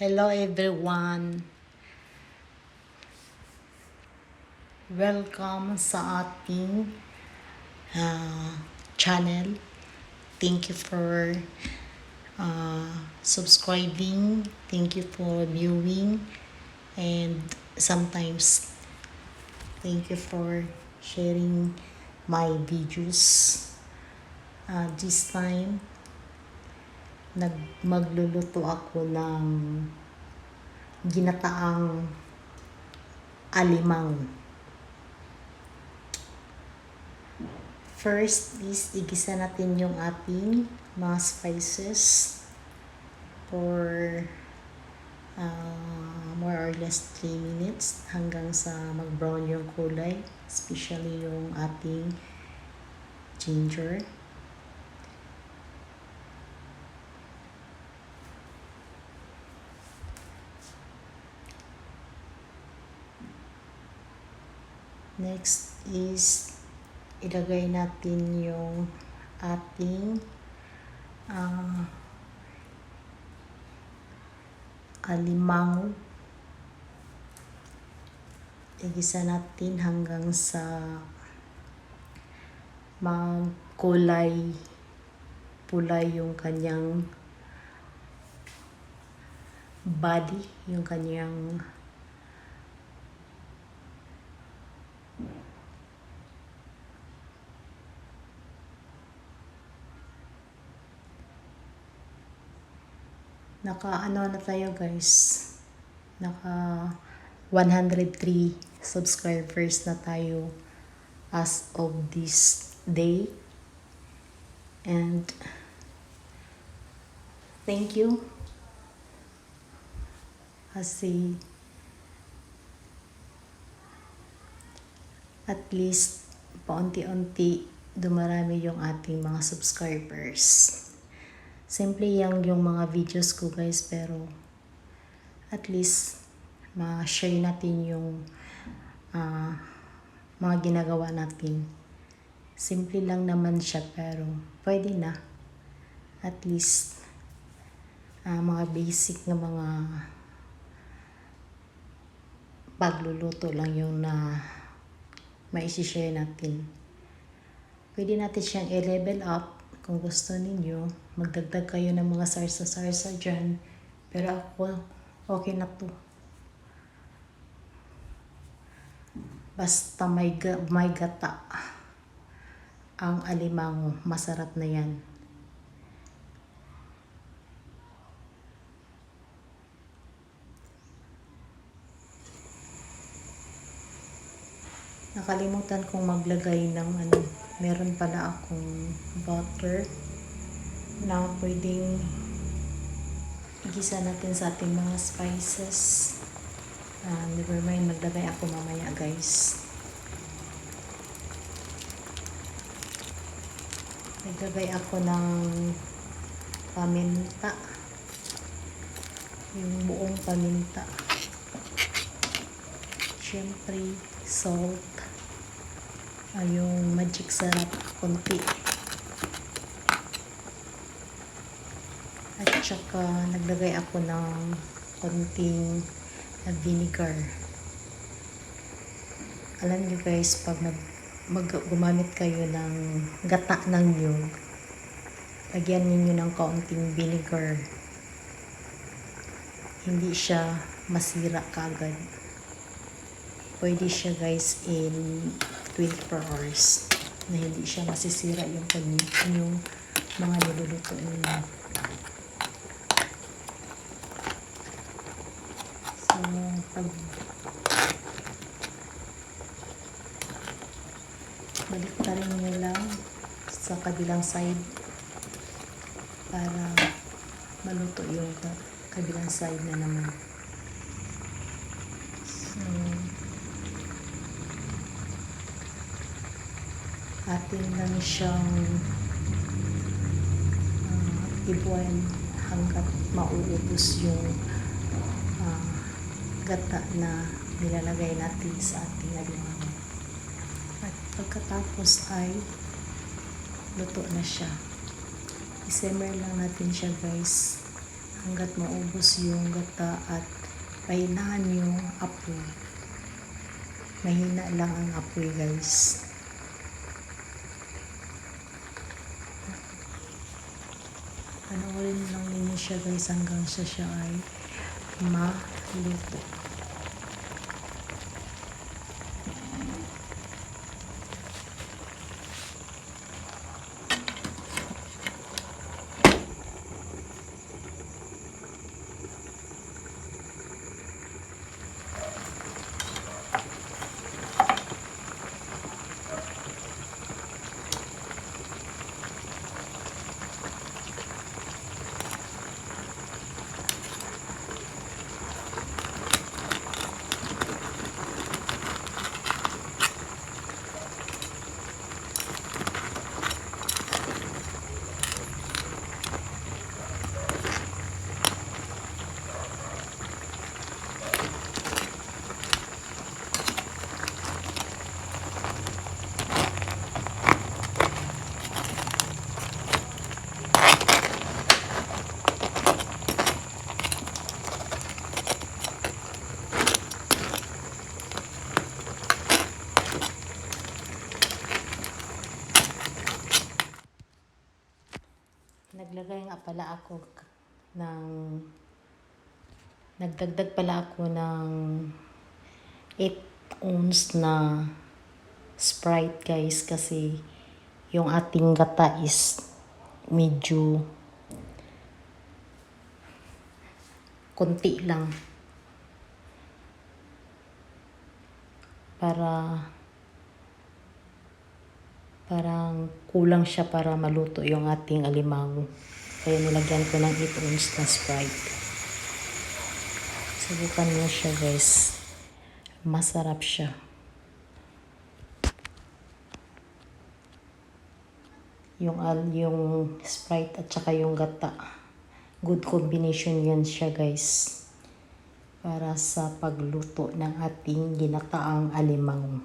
Hello everyone. Welcome sa ating ah, channel. Thank you for ah, subscribing. Thank you for viewing. And sometimes, thank you for sharing my videos. Ah, this time, nag magluluto ako ng ginataang alimang. First is igisa natin yung ating mga spices for uh, more or less 3 minutes hanggang sa mag-brown yung kulay, especially yung ating ginger. Next is ilagay natin yung ating ah, alimango. Igisa natin hanggang sa magkulay pula yung kanyang body, yung kanyang Naka ano na tayo guys. Naka 103 subscribers na tayo as of this day. And thank you. Kasi at least paunti-unti dumarami yung ating mga subscribers. Simple yang yung mga videos ko guys pero at least ma-share natin yung ah, mga ginagawa natin. Simple lang naman siya pero pwede na. At least ah, mga basic na mga pagluluto lang yung na maisishare natin. Pwede natin siyang i-level up kung gusto ninyo. Magdagdag kayo ng mga sarsa-sarsa dyan. Pero ako, okay na to. Basta may, ga- may gata ang alimango. Masarap na yan. Nakalimutan kong maglagay ng ano, meron pala akong butter na pwedeng igisa natin sa ating mga spices. Ah, never mind, maglagay ako mamaya guys. Naglagay ako ng paminta. Yung buong paminta. Siyempre, salt. Ay, yung magic sarap, konti. At saka, naglagay ako ng konting na vinegar. Alam niyo guys, pag nag, mag, gumamit kayo ng gata ng nyug, lagyan ninyo ng kaunting vinegar. Hindi siya masira kagad. Pwede siya guys in 24 hours na hindi siya masisira yung yung mga niluluto ninyo. So, pag balik pa rin nyo lang sa kabilang side para maluto yung ka- kabilang side na naman. So, atin lang siyang uh, ibuan hanggat mauubos yung ah, gata na nilalagay natin sa ating alimango. At pagkatapos ay luto na siya. I-simmer lang natin siya guys hanggat maubos yung gata at pahinaan yung apoy. Mahina lang ang apoy guys. Panoorin lang ninyo siya guys hanggang siya siya ay maluto. Naglagay nga pala ako ng nagdagdag pala ako ng 8 ounce na Sprite guys kasi yung ating gata is medyo konti lang. Para parang kulang siya para maluto yung ating alimango. Kaya nilagyan ko ng 8 ounce na Sprite. Subukan mo siya guys. Masarap siya. Yung, yung Sprite at saka yung gata. Good combination yan siya guys. Para sa pagluto ng ating ginataang alimango.